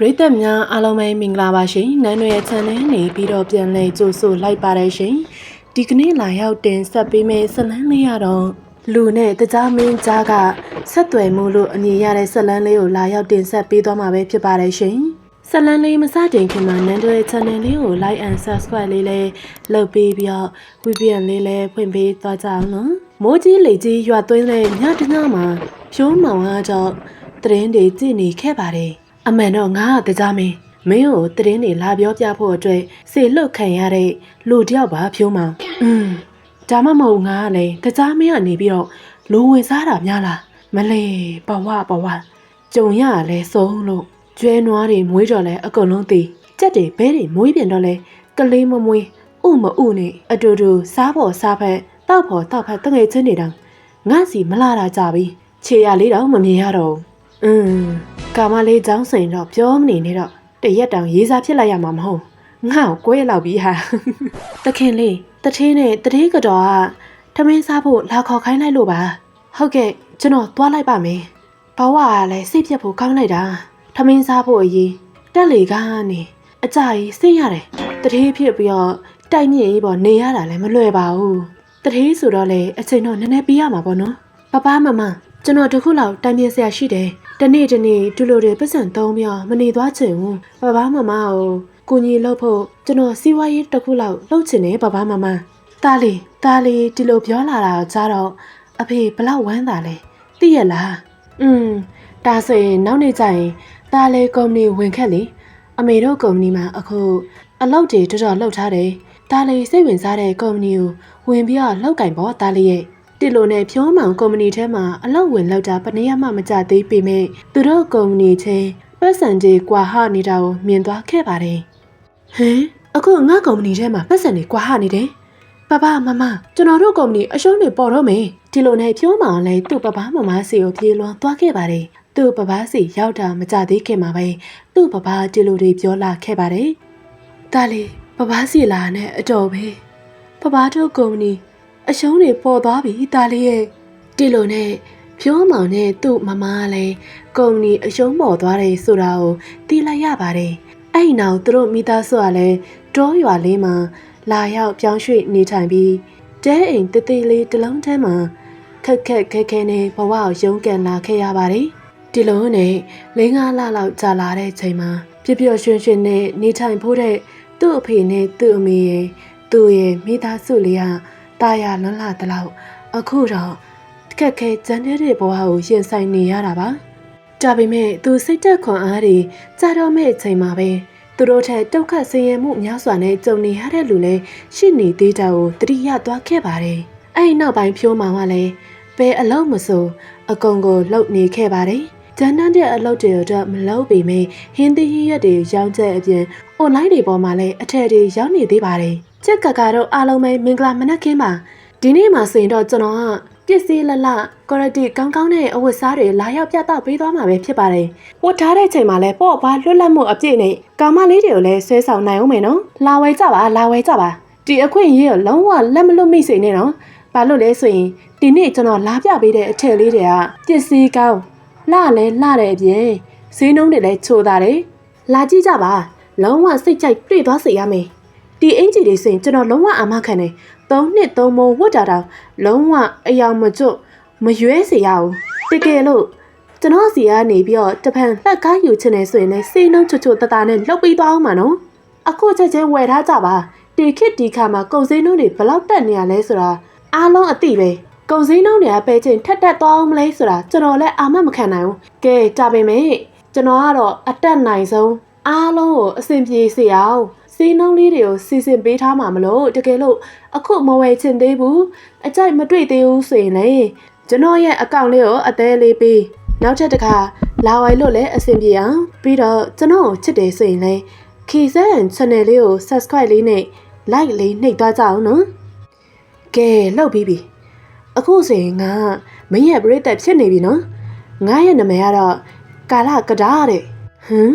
ပရိသတ်များအားလုံးပဲမင်္ဂလာပါရှင်။နန်းရွယ် channel နေပြီးတော့ပြန်လဲကြိုဆိုလိုက်ပါတယ်ရှင်။ဒီကနေ့လာရောက်တင်ဆက်ပေးမယ့်ဇတ်လန်းလေးရတော့လူနဲ့တကြားမင်းကြားကဆက်သွယ်မှုလို့အမည်ရတဲ့ဇတ်လန်းလေးကိုလာရောက်တင်ဆက်ပေးသွားမှာပဲဖြစ်ပါတယ်ရှင်။ဇတ်လန်းလေးမစတင်ခင်မှာနန်းရွယ် channel လေးကို like and subscribe လေးလည်းလုပ်ပေးပြီးတော့ VPN လေးလည်းဖွင့်ပေးသွားကြအောင်နော်။မိုးကြီးလေကြီးရွာသွင်းတဲ့ညတညမှာဖြိုးမောင်ကတော့သတင်းတွေကြည့်နေခဲ့ပါတယ်။ အမှန်တော့ငါကတကြားမင်းမင်းကိုတရင်နေလာပြောပြဖို့အတွက်စေလွတ်ခံရတဲ့လူတယောက်ပါဖြိုးမောင်อืมဒါမှမဟုတ်ငါကလည်းတကြားမင်းကနေပြီးတော့လူဝင်စားတာများလားမလေးပဝပဝကြုံရလဲဆုံးလို့ကျွဲနွားတွေမွေးတော့လဲအကုန်လုံးသိကြက်တွေဘဲတွေမွေးပြန်တော့လဲကလေးမမွေးဥမဥနဲ့အတူတူစားဖို့စားဖက်တောက်ဖို့တောက်ဖက်တငယ်ချင်းတွေတောင်ငါစီမလာတာကြပြီခြေရလေးတော့မမြင်ရတော့ဘူးอืม ကာမလေးចောင်းစိန်တော့ပြောမနေနဲ့တော့တရက်တောင်ရေးစားဖြစ်လိုက်ရမှာမဟုတ်ငါ့ကိုကွဲလောက်ပြီဟာတခင်လေးတထင်းနဲ့တတိကတော်ကထမင်းစားဖို့လာခေါ်ခိုင်းလိုက်လို့ပါဟုတ်ကဲ့ကျွန်တော်သွားလိုက်ပါမယ်ဘဝကလည်းစိတ်ပြတ်ဖို့ကောင်းလိုက်တာထမင်းစားဖို့အရေးတက်လေကားနေအကြကြီးစိတ်ရတယ်တတိဖြစ်ပြီးတော့တိုက်မြင့်ကြီးပေါ်နေရတာလည်းမလွယ်ပါဘူးတတိဆိုတော့လေအချိန်တော့နည်းနည်းပြီးရမှာပေါ့နော်ပပမမကျွန်တော်တခုလောက်တိုင်ပြင်းစရာရှိတယ် တနေ့တနေ့ဒူလိုတွေပတ်စံသုံးပြီးမနေသွားချင်ဘူးဘဘမမကိုကိုကြီးလှုပ်ဖို့ကျွန်တော်စီးပွားရေးတစ်ခုလောက်လှုပ်ချင်တယ်ဘဘမမတားလီတားလီဒီလိုပြောလာတာကြားတော့အဖေဘလောက်ဝမ်းသာလဲသိရလားอืมဒါဆိုရင်နောက်နေ့ကျရင်တားလေကုမ္ပဏီဝင်ခက်လေအမေတို့ကုမ္ပဏီမှာအခုအလုပ်တွေတော်တော်လှုပ်ထားတယ်တားလေစိတ်ဝင်စားတဲ့ကုမ္ပဏီကိုဝင်ပြီးတော့လှုပ်ကင်ပေါ့တားလေရဲ့ တီလိုနဲ့ဖြိုးမောင်ကုမ္ပဏီထဲမှာအလောက်ဝင်လောက်တာပနေရမှမကြသေးပေမဲ့သူတို့ကုမ္ပဏီချင်းပတ်စံကြီးကွာဟနေတာကိုမြင်သွားခဲ့ပါတယ်။ဟမ်အခုငါကုမ္ပဏီထဲမှာပတ်စံတွေကွာဟနေတယ်။ပပမမကျွန်တော်တို့ကုမ္ပဏီအရှုံးတွေပေါ်တော့မယ်။ဒီလိုနဲ့ဖြိုးမောင်လည်းသူ့ပပမမစီကိုပြေးလွန်သွားခဲ့ပါတယ်။သူ့ပပစီရောက်တာမကြသေးခင်မှာပဲသူ့ပပဒီလိုတွေပြောလာခဲ့ပါတယ်။ဒါလေပပစီလာနဲ့အတော်ပဲ။ပပတို့ကုမ္ပဏီ အရှုံးတွေပေါ်သွားပြီတားလေးရဲ့ဒီလိုနဲ့ဖြိုးမောင်နဲ့သူ့မမကလည်းကုမ္ပဏီအရှုံးပေါ်သွားတယ်ဆိုတာကိုသိလိုက်ရပါတယ်အဲ့နောက်သူတို့မိသားစုကလည်းတောရွာလေးမှာလာရောက်ပြောင်းရွှေ့နေထိုင်ပြီးတဲအိမ်တသေးလေးတစ်လုံးထဲမှာခက်ခက်ခဲခဲနဲ့ဘဝကိုရုန်းကန်လာခဲ့ရပါတယ်ဒီလိုနဲ့လင်းကားလလောက်ကြာလာတဲ့ချိန်မှာပြပြရွှင်ရွှင်နဲ့နေထိုင်ဖို့တဲ့သူ့အဖေနဲ့သူ့အမေရဲ့သူ့ရဲ့မိသားစုလေး ဟာတာယာလွန်းလာတလောက်အခုတော့ခက်ခဲကြမ်းတဲ့ဘဝကိုရင်ဆိုင်နေရတာပါဒါပေမဲ့သူစိတ်သက်ခွန်အားတွေကြာတော့မဲ့အချိန်မှာပဲသူတို့ထက်ဒုက္ခဆင်းရဲမှုများစွာနဲ့ကြုံနေရတဲ့လူလည်းရှိနေသေးတာကိုတတိယသွားခဲ့ပါတယ်အဲ့ဒီနောက်ပိုင်းဖြိုးမောင်ကလည်းဘယ်အလုံးမစိုးအကုန်ကိုလှုပ်နေခဲ့ပါတယ်ကျန်းတန်းတဲ့အလုပ်တွေတော့မလုပ်ပေမဲ့ဟင်းသီးဟင်းရက်တွေရောင်းချက်အပြင် online တွေပေါ်မှာလည်းအထက်တွေရောက်နေသေးပါတယ်။ ချက်ကကတော့အားလုံးပဲမင်္ဂလာမနက်ခင်းပါ။ဒီနေ့မှဆိုရင်တော့ကျွန်တော်ကပစ္စည်းလလ quality ကောင်းကောင်းတဲ့အဝတ်စားတွေလာရောက်ပြသပေးသွားမှာပဲဖြစ်ပါတယ်။ဝတ်ထားတဲ့ချိန်မှာလည်းပေါ့ပါလွတ်လပ်မှုအပြည့်နဲ့ကာမလေးတွေကိုလည်းဆွဲဆောင်နိုင်အောင်မယ်နော်။လာဝဲကြပါလာဝဲကြပါ။ဒီအခွင့်အရေးကိုလုံးဝလက်မလွတ်မိစေနဲ့နော်။ဘာလို့လဲဆိုရင်ဒီနေ့ကျွန်တော်လာပြပေးတဲ့အထက်လေးတွေကပစ္စည်းကောင်းလှလဲလှတဲ့အပြင်ဈေးနှုန်းတွေလည်းချိုတာတယ်။လာကြည့်ကြပါ။လုံးဝစိတ်ကြိုက်ပြည့်သွားစေရမယ်။ ဒီအင်ဂျီတွေစင်ကျွန်တော်လုံးဝအာမခံတယ်။သုံးနှစ်သုံးမိုးဝတ်တာတောင်လုံးဝအယောင်မကျွတ်မရွဲစေရဘူး။တကယ်လို့ကျွန်တော်စီကနေပြီးတော့တပံလက်ကားယူချင်နေဆိုရင်လည်းစိတ်နှုံးချွတ်ချွတ်တတနဲ့လှုပ်ပြီးသွားအောင်ပါနော်။အခုချက်ချင်းဝယ်ထားကြပါ။ဒီခေတ်ဒီခါမှာကုန်စည်နှုန်းတွေဘလောက်တက်နေရလဲဆိုတာအားလုံးအသိပဲ။ကုန်စည်နှုန်းတွေကပဲချင်းထက်တက်သွားအောင်မလဲဆိုတာကျွန်တော်လည်းအာမမခံနိုင်ဘူး။ကဲဒါပေမဲ့ကျွန်တော်ကတော့အတက်နိုင်ဆုံးအားလုံးကိုအဆင်ပြေစေအောင် စီးနှုံးလေးတွေကိုစီစဉ်ပေးထားမှာမလို့တကယ်လို့အခုမဝယ်ချင်သေးဘူးအကြိုက်မတွေ့သေးဘူးဆိုရင်လေကျွန်တော်ရဲ့အကောင့်လေးကိုအသေးလေးပေးနောက်ထပ်တစ်ခါလာဝိုင်လို့လည်းအဆင်ပြေအောင်ပြီးတော့ကျွန်တော်ကိုချစ်တယ်ဆိုရင်လေခီဆန် channel လေးကို subscribe လေးနဲ့ like လေးနှိပ်သွားကြအောင်နော်ကဲလောက်ပြီးပြီအခုဆိုရင်ငါမင်းရဲ့ပရိသတ်ဖြစ်နေပြီနော်ငါရဲ့နာမည်ကတော့ကာလကဒါတဲ့ဟမ်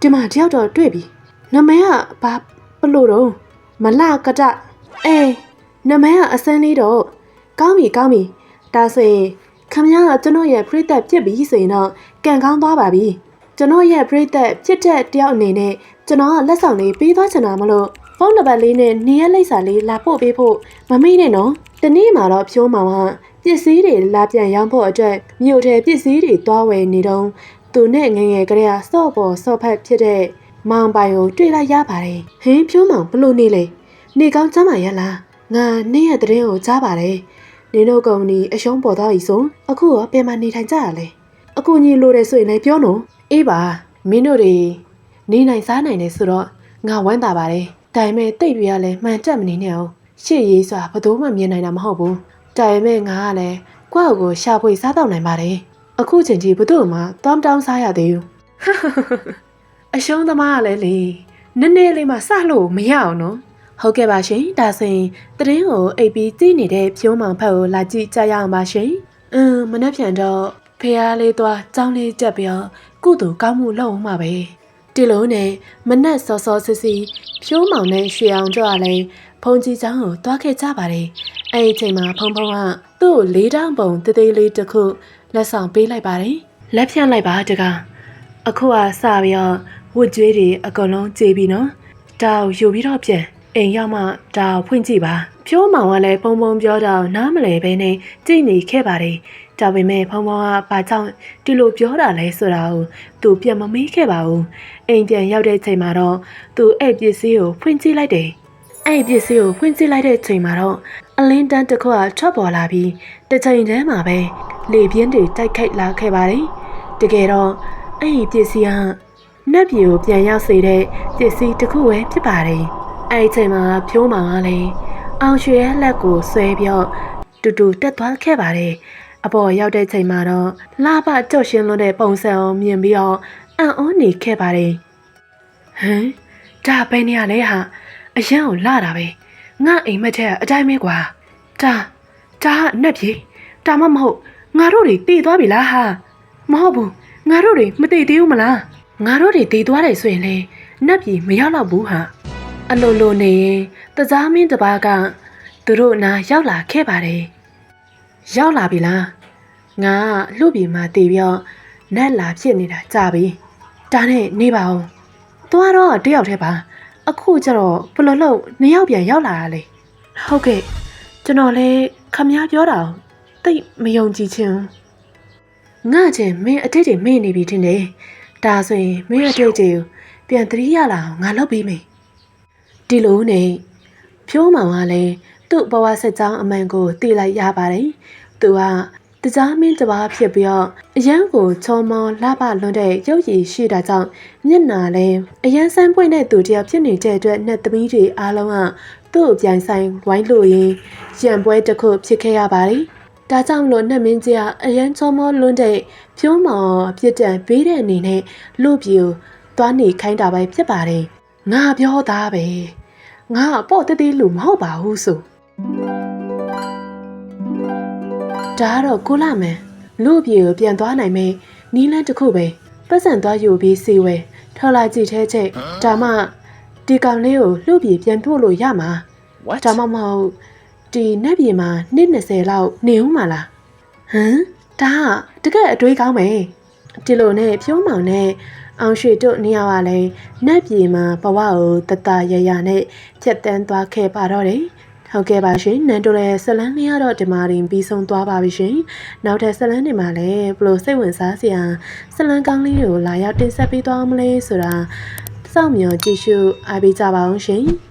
ဒီမှာတယောက်တော့တွေ့ပြီ နာမည်ကဘာဘလို့တော့မလကဒအေးနာမည်ကအစမ်းလေးတော့ကောင်းပြီကောင်းပြီဒါဆိုရင်ခမရကကျွန်တော်ရဲ့ပရိသတ်ဖြစ်ပြီဆိုရင်တော့ကံကောင်းသွားပါပြီကျွန်တော်ရဲ့ပြိသက်ဖြစ်တဲ့တယောက်အနေနဲ့ကျွန်တော်ကလက်ဆောင်လေးပေးသွားချင်တာမလို့ဖုန်းနံပါတ်လေးနဲ့နေရလိပ်စာလေးလာပို့ပေးဖို့မမေ့နဲ့နော်။တနေ့မှာတော့ဖြိုးမောင်ကပစ္စည်းတွေလာပြန်ရောင်းဖို့အတွက်မြို့ထဲပစ္စည်းတွေတွားဝယ်နေတော့သူနဲ့ငယ်ငယ်ကလေးကစော့ပေါ်စော့ဖက်ဖြစ်တဲ့ မောင်ပိုင်ကိုတွေ့လိုက်ရပါတယ်။ဟင်းဖြိုးမောင်ဘလို့နေလဲ။နေကောင်းချမ်းပါရဲ့လား။ငါနေ့ရက်တဲ့ကိုကြားပါတယ်။နေတို့ကုမ္ပဏီအရှုံးပေါ်သွားပြီဆိုအခုရောပြန်မနေထိုင်ကြရလဲ။အကူကြီးလိုတယ်ဆိုရင်လည်းပြောနော်။အေးပါမင်းတို့တွေနေနိုင်စားနိုင်တယ်ဆိုတော့ငါဝမ်းသာပါတယ်။ဒါပေမဲ့တိတ်ပြရလဲမှန်တက်မနေနဲ့အောင်။ရှေ့ရေးစွာဘယ်သူမှမြင်နိုင်တာမဟုတ်ဘူး။ဒါပေမဲ့ငါကလည်းကိုယ့်အကိုရှာဖွေစားတော့နိုင်ပါတယ်။အခုချိန်ကြီးဘသူ့မှတောင်းတောင်းစားရသေးဘူး။ အရှုံးသမားကလည်းလေနည်းနည်းလေးမှစလို့မရအောင်နော်ဟုတ်ကဲ့ပါရှင်ဒါဆိုရင်တရင်ကိုအိပ်ပြီးကြည့်နေတဲ့ဖြိုးမောင်ဖက်ကိုလာကြည့်ကြရအောင်ပါရှင်အင်းမနှက်ပြန်တော့ဖေအားလေးသွားចောင်းလေးတက်ပြီးတော့ကုသိုလ်ကောင်းမှုလုပ်အောင်ပါပဲဒီလိုနဲ့မနှက်စောစောစစ်စီဖြိုးမောင်နဲ့ရွှေအောင်ကြွလဲဖုန်ကြီးချောင်းကိုတွားခဲ့ကြပါတယ်အဲ့ဒီအချိန်မှာဖုံဖုံကသူ့ကိုလေးတောင်ပုံတေးသေးလေးတစ်ခုလက်ဆောင်ပေးလိုက်ပါတယ်လက်ဖြန့်လိုက်ပါတကားအခုကစပြီးတော့ ဝတ်ကြွေးတွေအကုန်လုံးကြေးပြီးနော်ဒါကိုယူပြီးတော့ပြန်အိမ်ရောက်မှဒါကိုဖွင့်ကြည့်ပါဖြိုးမောင်ကလည်းပုံပုံပြောတော့နားမလဲပဲနဲ့ကြည့်နေခဲ့ပါတယ်ဒါပေမဲ့ဖုံဖုံကဘာကြောင့်ဒီလိုပြောတာလဲဆိုတာကိုသူပြန်မမေးခဲ့ပါဘူးအိမ်ပြန်ရောက်တဲ့ချိန်မှာတော့သူအဲ့ပစ္စည်းကိုဖွင့်ကြည့်လိုက်တယ်အဲ့ပစ္စည်းကိုဖွင့်ကြည့်လိုက်တဲ့ချိန်မှာတော့အလင်းတန်းတစ်ခုကထွက်ပေါ်လာပြီးတစ်ချိန်တည်းမှာပဲလေပြင်းတွေတိုက်ခိုက်လာခဲ့ပါတယ်တကယ်တော့အဲ့ဒီပစ္စည်းက နတ်ပြည်ကိုပြန်ရောက်စေတဲ့ပစ္စည်းတစ်ခုပဲဖြစ်ပါတယ်။အဲ့ဒီချိန်မှာဖြိုးမောင်ကလည်းအောင်ရွှေရဲ့လက်ကိုဆွဲပြီးတော့တူတူတက်သွားခဲ့ပါတယ်။အပေါ်ရောက်တဲ့ချိန်မှာတော့လှပကြော့ရှင်းလွန်းတဲ့ပုံစံကိုမြင်ပြီးတော့အံ့ဩနေခဲ့ပါတယ်။ဟမ်ဒါပဲနေရလဲဟာအရန်ကိုလာတာပဲ။ငါအိမ်မက်ထက်အတိုင်းပဲကွာ။ဒါဒါကနတ်ပြည်ဒါမှမဟုတ်ငါတို့တွေတည်သွားပြီလားဟာမဟုတ်ဘူးငါတို့တွေမသိသေးဘူးမလား ငါတို့တွေတည်သွားတယ်ဆိုရင်လေနတ်ပြည်မရောက်တော့ဘူးဟာအလိုလိုနေရင်တကြားမင်းတစ်ပါးကသူတို့နာရောက်လာခဲ့ပါတယ်ရောက်လာပြီလားငါကလှုပ်ပြီးမှတည်ပြီးတော့နတ်လာဖြစ်နေတာကြာပြီဒါနဲ့နေပါဦးသွားတော့တယောက်တည်းပါအခုကျတော့ဘယ်လိုလုပ်နှစ်ယောက်ပြန်ရောက်လာရလဲဟုတ်ကဲ့ကျွန်တော်လည်းခမည်းပြောတာတိတ်မယုံကြည်ချင်ဘူးငါချင်းမင်းအတိတ်တွေမေ့နေပြီထင်တယ်။ ဒါဆိုရင်မင်းအတိတ်တွေကိုပြန်သတိရလာအောင်ငါလုပ်ပေးမယ်။ဒီလိုနဲ့ဖြိုးမောင်ကလည်းသူ့ဘဝဆက်ကြောင်းအမှန်ကိုသိလိုက်ရပါတယ်။သူကတကြားမင်းတစ်ပါးဖြစ်ပြီးတော့အရန်ကိုချောမောလှပလွန်တဲ့ရုပ်ရည်ရှိတာကြောင့်မျက်နာလည်းအရန်ဆန်းပွင့်တဲ့သူတယောက်ဖြစ်နေတဲ့အတွက်နှက်သမီးတွေအားလုံးကသူ့ကိုပြန်ဆိုင်ဝိုင်းလို့ရင်ရံပွဲတစ်ခုဖြစ်ခဲ့ရပါတယ်။ ဒါကြောင့်မလို့နှက်မင်းကြီးကအရန်ချောမောလွန်းတဲ့ဖြိုးမောင်ပြစ်ဒဏ်ပေးတဲ့အနေနဲ့လူပြူသွားနေခိုင်းတာပဲဖြစ်ပါတယ်။ငါပြောသားပဲ။ငါအပေါ့တသေးလူမဟုတ်ပါဘူးဆို။ဒါကတော့ကိုလာမယ်။လူပြူကိုပြန်သွားနိုင်မယ်။နီးလန်းတစ်ခုပဲ။ပတ်စံသွားယူပြီးစီဝဲထော်လာကြည့်သေးချက်ဒါမှဒီကောင်လေးကိုလူပြူပြန်ပို့လို့ရမှာ What? ဒါမှမဟုတ် ဒီနက်ပြည်မှာနှစ်20လောက်နေဦးမှာလားဟမ်ဒါကတကယ်အတွေးကောင်းပဲဒီလိုနဲ့ဖြိုးမောင်နဲ့အောင်ရွှေတို့နေရာကလည်းနက်ပြည်မှာဘဝကိုတတရရနဲ့ဖြတ်တန်းသွားခဲ့ပါတော့တယ်ဟုတ်ကဲ့ပါရှင်နန်တို့ရဲ့ဇလန်းလေးကတော့ဒီမှာတင်ပြီးဆုံးသွားပါပြီရှင်နောက်ထပ်ဇလန်းတွေမှာလည်းဘလို့စိတ်ဝင်စားစရာဇလန်းကောင်းလေးကိုလာရောက်တင်ဆက်ပေးသွားမလဲဆိုတာစောင့်မျှော်ကြည့်ရှုအားပေးကြပါအောင်ရှင်